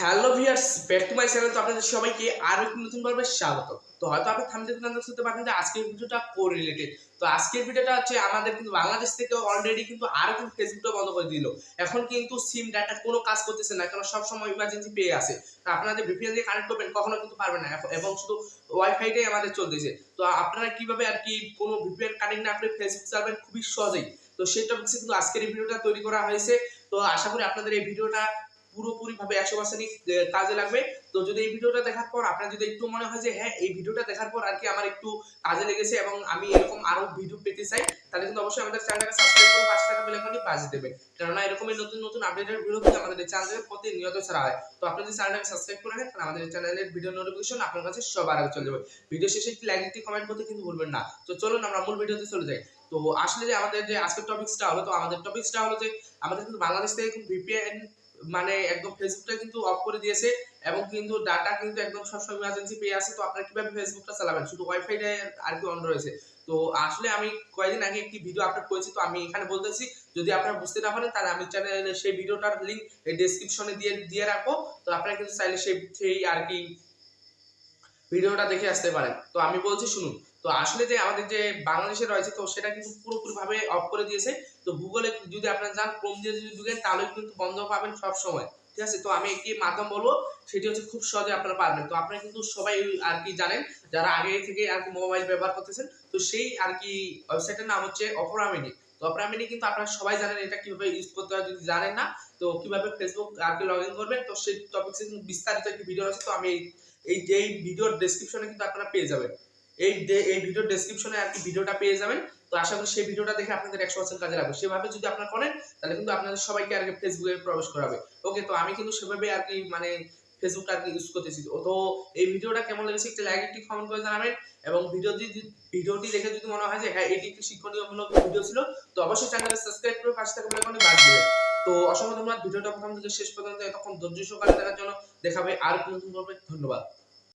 Hello viewers back to my channel তো আপনাদের সবাইকে আরও একটি নতুন পর্বে স্বাগত। তো হয়তো আপনি থামতে থামতে শুনতে পারেন যে আজকের ভিডিওটা কো রিলেটেড তো আজকের ভিডিওটা হচ্ছে আমাদের কিন্তু বাংলাদেশ থেকে অলরেডি কিন্তু আরও কিন্তু ফেসবুকটা বন্ধ করে দিল। এখন কিন্তু সিম ডাটা কোনো কাজ করতেছে না, কারণ সব সময় ইমার্জেন্সি পেয়ে আসে তো আপনাদের ভিপিএন দিয়ে কানেক্ট করবেন, কখনো কিন্তু পারবেন না। এবং শুধু ওয়াইফাইটাই আমাদের চলতেছে। তো আপনারা কীভাবে আর কি কোনো ভিপিএন কানেক্ট না করে ফেসবুক চালাবেন খুবই সহজেই। তো সেই টপিক্সে কিন্তু আজকের এই ভিডিওটা তৈরি করা হয়েছে। তো আশা করি আপনাদের এই ভিডিওটা পুরোপুরি ভাবে একশো পার্সেন্টই কাজে লাগবে। তো যদি এই ভিডিওটা দেখার পর আপনার যদি একটু মনে হয় যে হ্যাঁ এই ভিডিওটা দেখার পর আর কি আমার একটু কাজে লেগেছে এবং আমি এরকম আরও ভিডিও পেতে চাই, তাহলে কিন্তু অবশ্যই আমাদের চ্যানেলটাকে সাবস্ক্রাইব করে পাঁচ টাকা বেল আইকনটি বাজিয়ে দেবেন। কেননা এরকমই নতুন নতুন আপডেটের ভিডিও কিন্তু আমাদের চ্যানেলে প্রতিনিয়ত ছাড়া হয়। তো আপনি যদি চ্যানেলটাকে সাবস্ক্রাইব করে রাখেন, আমাদের চ্যানেলের ভিডিও নোটিফিকেশন আপনার কাছে সবার আগে চলে যাবে। ভিডিও শেষে একটি লাইক একটি কমেন্ট করতে কিন্তু ভুলবেন না। তো চলুন আমরা মূল ভিডিওতে চলে যাই। তো আসলে যে আমাদের যে আজকের টপিকসটা হলো, তো আমাদের টপিকসটা হলো যে, আমাদের কিন্তু বাংলাদেশ থেকে ভিপিএন মানে একদম ফেসবুকটা কিন্তু অফ করে দিয়েছে এবং কিন্তু ডাটা কিন্তু একদম সবসময় ইমার্জেন্সি পেয়ে আছে। তো আপনারা কীভাবে ফেসবুকটা চালাবেন? শুধু ওয়াইফাইটা আর কি অন রয়েছে। তো আসলে আমি কয়েকদিন আগে একটি ভিডিও আপলোড করেছি। তো আমি এখানে বলতেছি, যদি আপনারা বুঝতে না পারেন, তাহলে আমি চ্যানেলে সেই ভিডিওটার লিঙ্ক ডেসক্রিপশনে দিয়ে দিয়ে রাখব। তো আপনারা কিন্তু চাইলে সেই আর কি ভিডিওটা দেখে আসতে পারেন। তো আমি বলছি, শুনুন তো আসলে যে আমাদের যে বাংলাদেশে রয়েছে, তো সেটা কিন্তু পুরোপুরি ভাবে অফ করে দিয়েছে। তো গুগলে যদি আপনারা যান ক্রোম দিয়ে যদি ঢুকেন তাহলে কিন্তু বন্ধ পাবেন সব সময় ঠিক আছে? তো আমি একটি মাধ্যম বলব, সেটি হচ্ছে খুব সহজে আপনারা পারবেন। তো আপনারা কিন্তু সবাই আর কি জানেন, যারা আগে থেকে আর কি মোবাইল ব্যবহার করতেছেন, তো সেই আর কি ওয়েবসাইটের নাম হচ্ছে অপরামিনি তো অপরামিনি কিন্তু আপনারা সবাই জানেন এটা কীভাবে ইউজ করতে হয় যদি জানেন না, তো কীভাবে ফেসবুক আর কি লগ ইন করবেন, তো সেই টপিক্সে কিন্তু বিস্তারিত একটি ভিডিও আছে তো আমি এই যে ভিডিওর ডেসক্রিপশনে কিন্তু আপনারা পেয়ে যাবেন। এই এই ভিডিওর ডেসক্রিপশনে আর কি ভিডিওটা পেয়ে যাবেন। তো আশা করি সেই ভিডিওটা দেখে আপনাদের একশো পার্সেন্ট কাজে লাগবে। সেভাবে যদি আপনারা করেন, তাহলে কিন্তু আপনাদের সবাইকে আর কি ফেসবুকে প্রবেশ করাবে। ওকে তো আমি কিন্তু সেভাবে আর কি মানে ফেসবুকটা আর কি ইউজ করতেছি। তো এই ভিডিওটা কেমন লেগেছে একটি লাইক একটি কমেন্ট করে জানাবেন। এবং ভিডিও যদি ভিডিওটি দেখে যদি মনে হয় যে হ্যাঁ এটি একটি শিক্ষণীয়মূলক ভিডিও ছিল, তো অবশ্যই চ্যানেলকে সাবস্ক্রাইব করে পাশে থাকা বেল বাজিয়ে দেবেন। তো অসংখ্য ধন্যবাদ। ভিডিওটা প্রথম থেকে শেষ পর্যন্ত এতক্ষণ ধৈর্য সহকারে দেখার জন্য। দেখাবে আর ধন্যবাদ।